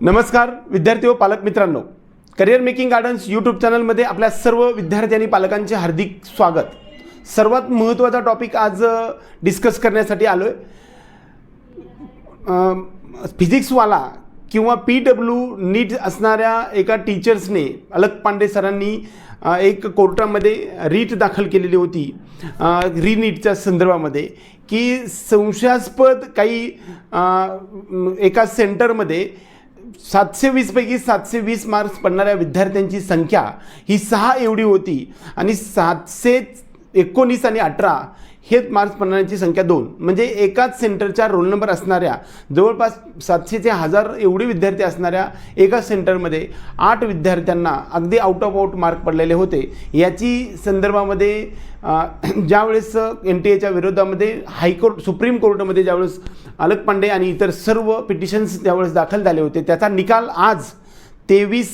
नमस्कार विद्यार्थी व पालक मित्रांनो. करिअर मेकिंग गार्डन्स यूट्यूब चॅनलमध्ये आपल्या सर्व विद्यार्थी आणि पालकांचे हार्दिक स्वागत. सर्वात महत्त्वाचा टॉपिक आज डिस्कस करण्यासाठी आलो आहे फिजिक्सवाला किंवा पी डब्ल्यू नीट असणाऱ्या एका टीचर्सने अलक पांडे सरांनी एक कोर्टामध्ये रीट दाखल केलेली होती रीनीटच्या संदर्भामध्ये की संशयास्पद काही एका सेंटरमध्ये सातशे वीसपैकी सातशे वीस मार्क्स पडणाऱ्या विद्यार्थ्यांची संख्या ही सहा एवढी होती. आणि सातशे एकोणीस आणि अठरा हे मार्क्स पडणाऱ्यांची संख्या दोन. म्हणजे एकाच सेंटरच्या रोल नंबर असणाऱ्या जवळपास सातशे ते हजार एवढे विद्यार्थी असणाऱ्या एका सेंटरमध्ये आठ विद्यार्थ्यांना अगदी आउट ऑफ आउट मार्क पडलेले होते. याची संदर्भामध्ये ज्यावेळेस एन टी एच्या विरोधामध्ये हायकोर्ट सुप्रीम कोर्टामध्ये ज्यावेळेस अलक पांडे आणि इतर सर्व पिटिशन्स त्यावेळेस दाखल झाले होते. त्याचा निकाल आज तेवीस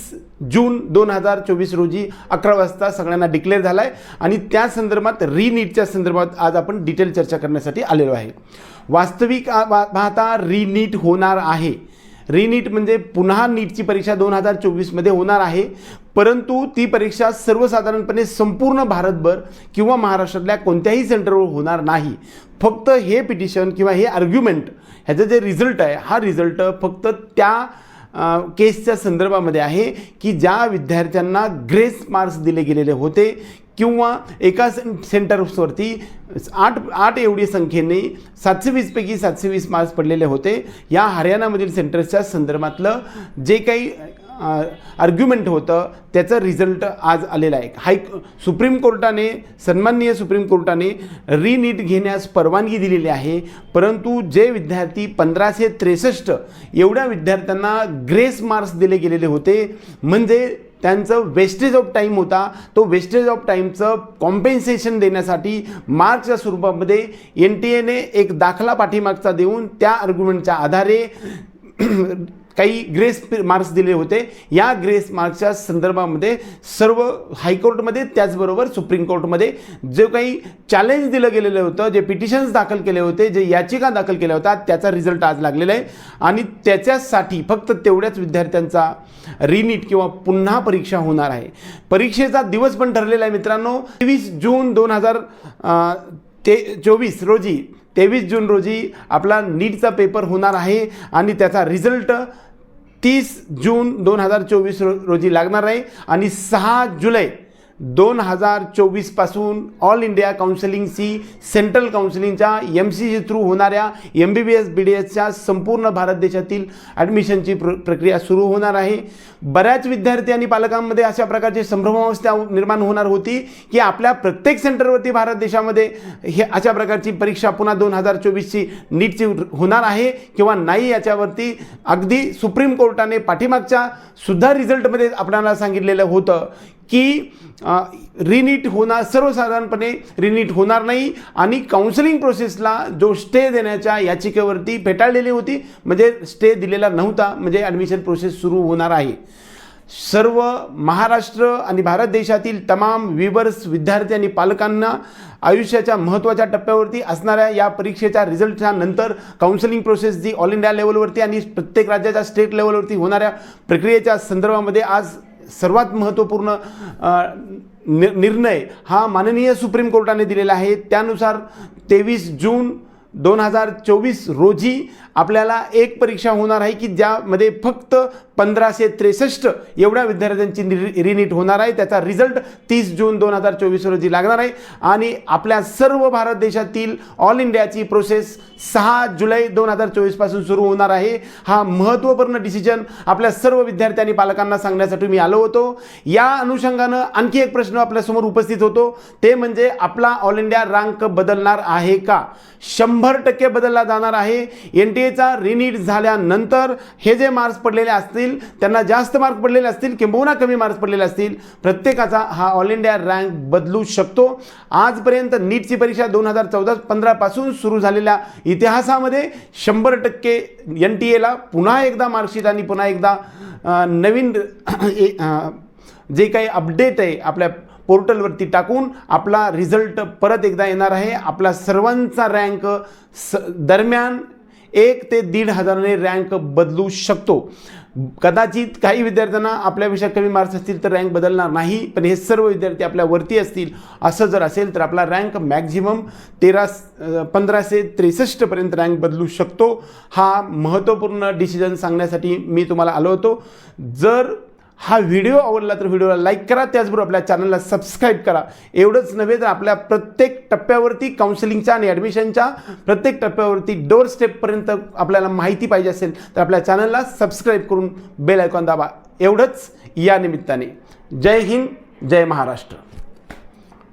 जून दोन हजार चोवीस रोजी अकरा वाजता सगळ्यांना डिक्लेअर झाला आहे आणि त्या संदर्भात रीनीटच्या संदर्भात आज आपण डिटेल चर्चा करण्यासाठी आलेलो आहे. वास्तविक पाहता रीनीट होणार आहे. रीनीट म्हणजे पुन्हा नीटची परीक्षा दोन हजार चोवीसमध्ये होणार आहे. परंतु ती परीक्षा सर्वसाधारणपणे संपूर्ण भारतभर किंवा महाराष्ट्रातल्या कोणत्याही सेंटरवर होणार नाही. फक्त हे पिटिशन किंवा हे आर्ग्युमेंट ह्याचं जे रिझल्ट आहे हा रिझल्ट फक्त त्या केसच्या संदर्भामध्ये आहे की ज्या विद्यार्थ्यांना ग्रेस मार्क्स दिले गेलेले होते किंवा एका सें सेंटर्सवरती आठ आठ एवढी संख्येने सातशे वीसपैकी सातशे वीस मार्क्स पडलेले होते. या हरियाणामधील सेंटर्सच्या संदर्भातलं जे काही आर्ग्युमेंट होतं त्याचं रिझल्ट आज आलेला आहे. हाय सुप्रीम कोर्टाने सन्माननीय सुप्रीम कोर्टाने रीनीट घेण्यास परवानगी दिलेली आहे परंतु जे विद्यार्थी पंधराशे त्रेसष्ट एवढ्या विद्यार्थ्यांना ग्रेस मार्क्स दिले गेलेले होते म्हणजे त्यांचं वेस्टेज ऑफ टाईम होता तो वेस्टेज ऑफ टाईमचं कॉम्पेन्सेशन देण्यासाठी मार्क्सच्या स्वरूपामध्ये एन टी एने एक दाखला पाठीमागचा देऊन त्या आर्ग्युमेंटच्या आधारे काही ग्रेस मार्क्स दिले होते. या ग्रेस मार्क्सच्या संदर्भामध्ये सर्व हायकोर्टमध्ये त्याचबरोबर सुप्रीम कोर्टमध्ये जे काही चॅलेंज दिलं गेलेलं होतं जे पिटिशन्स दाखल केले होते जे याचिका दाखल केल्या होत्या त्याचा रिझल्ट आज लागलेला आहे. आणि त्याच्यासाठी फक्त तेवढ्याच विद्यार्थ्यांचा रिनीट किंवा पुन्हा परीक्षा होणार आहे. परीक्षेचा दिवस पण ठरलेला आहे मित्रांनो. तेवीस जून दोन हजार ते चोवीस रोजी तेवीस जून रोजी आपला नीटचा पेपर होणार आहे आणि त्याचा रिझल्ट तीस जून दोन हजार चोवीस रो रोजी लागणार आहे आणि सहा जुलै दोन हजार चोवीसपासून ऑल इंडिया काउन्सिलिंगची सेंट्रल काउन्सिलिंगच्या एम सी सी थ्रू होणाऱ्या M B B S B D एसच्या संपूर्ण भारत देशातील ॲडमिशनची प्र प्रक्रिया सुरू होणार आहे. बऱ्याच विद्यार्थी आणि पालकांमध्ये अशा प्रकारची संभ्रमावस्था निर्माण होणार होती की आपल्या प्रत्येक सेंटरवरती भारत देशामध्ये हे अशा प्रकारची परीक्षा पुन्हा दोन हजार चोवीसची नीटची होणार आहे किंवा नाही याच्यावरती अगदी सुप्रीम कोर्टाने पाठीमागच्या सुद्धा रिझल्टमध्ये आपल्याला सांगितलेलं होतं की रिनीट होणार सर्वसाधारणपणे रिनीट होणार नाही. आणि काउन्सिलिंग प्रोसेसला जो स्टे देण्याच्या याचिकेवरती फेटाळलेली होती म्हणजे स्टे दिलेला नव्हता म्हणजे ॲडमिशन प्रोसेस सुरू होणार आहे. सर्व महाराष्ट्र आणि भारत देशातील तमाम विवर्स विद्यार्थी आणि पालकांना आयुष्याच्या महत्त्वाच्या टप्प्यावरती असणाऱ्या या परीक्षेच्या रिझल्टच्या नंतर काउन्सिलिंग प्रोसेस जी ऑल इंडिया लेवलवरती आणि प्रत्येक राज्याच्या स्टेट लेवलवरती होणाऱ्या प्रक्रियेच्या संदर्भामध्ये आज सर्वात महत्त्वपूर्ण निर्णय हा माननीय सुप्रीम कोर्टाने दिलेला आहे. त्यानुसार तेवीस जून दोन हजार चोवीस रोजी आपल्याला एक परीक्षा होणार आहे की ज्यामध्ये फक्त पंधराशे त्रेसष्ट एवढ्या विद्यार्थ्यांची रि रिनीट होणार आहे. त्याचा रिझल्ट तीस जून दोन हजार चोवीस रोजी लागणार आहे. आणि आपल्या सर्व भारत देशातील ऑल इंडियाची प्रोसेस सहा जुलै दोन हजार चोवीसपासून सुरू होणार आहे. हा महत्त्वपूर्ण डिसिजन आपल्या सर्व विद्यार्थी आणि पालकांना सांगण्यासाठी मी आलो होतो. या अनुषंगानं आणखी एक प्रश्न आपल्यासमोर उपस्थित होतो. ते म्हणजे आपला ऑल इंडिया रँक बदलणार आहे का? शंभर शंभर टक्के बदलला जाणार आहे. एन टी एचा रिनीट झाल्यानंतर हे जे मार्क्स पडलेले असतील त्यांना जास्त मार्क पडलेले असतील किंबहुना कमी मार्क्स पडलेले असतील प्रत्येकाचा हा ऑल इंडिया रँक बदलू शकतो. आजपर्यंत नीटची परीक्षा दोन हजार चौदा पंधरापासून सुरू झालेल्या इतिहासामध्ये शंभर टक्के एन टी एला पुन्हा एकदा मार्कशीट आणि पुन्हा एकदा नवीन ए- जे काही अपडेट आहे आपल्या पोर्टलवरती टाकून आपला रिझल्ट परत एकदा येणार आहे. आपला सर्वांचा रँक स दरम्यान एक ते दीड हजाराने रँक बदलू शकतो. कदाचित काही विद्यार्थ्यांना आपल्यापेक्षा कमी मार्क्स असतील तर रँक बदलणार नाही पण हे सर्व विद्यार्थी आपल्या वरती असतील असं जर असेल तर आपला रँक मॅक्झिमम तेरा पंधराशे त्रेसष्टपर्यंत रँक बदलू शकतो. हा महत्त्वपूर्ण डिसिजन सांगण्यासाठी मी तुम्हाला आलो होतो. जर हा व्हिडिओ आवडला तर व्हिडिओला लाईक करा त्याचबरोबर आपल्या चॅनलला सबस्क्राईब करा. एवढंच नव्हे तर आपल्या प्रत्येक टप्प्यावरती काउन्सिलिंगच्या आणि ॲडमिशनच्या प्रत्येक टप्प्यावरती डोर स्टेपपर्यंत आपल्याला माहिती पाहिजे असेल तर आपल्या चॅनलला सबस्क्राईब करून बेल आयकॉन दाबा. एवढंच या निमित्ताने. जय हिंद जय महाराष्ट्र.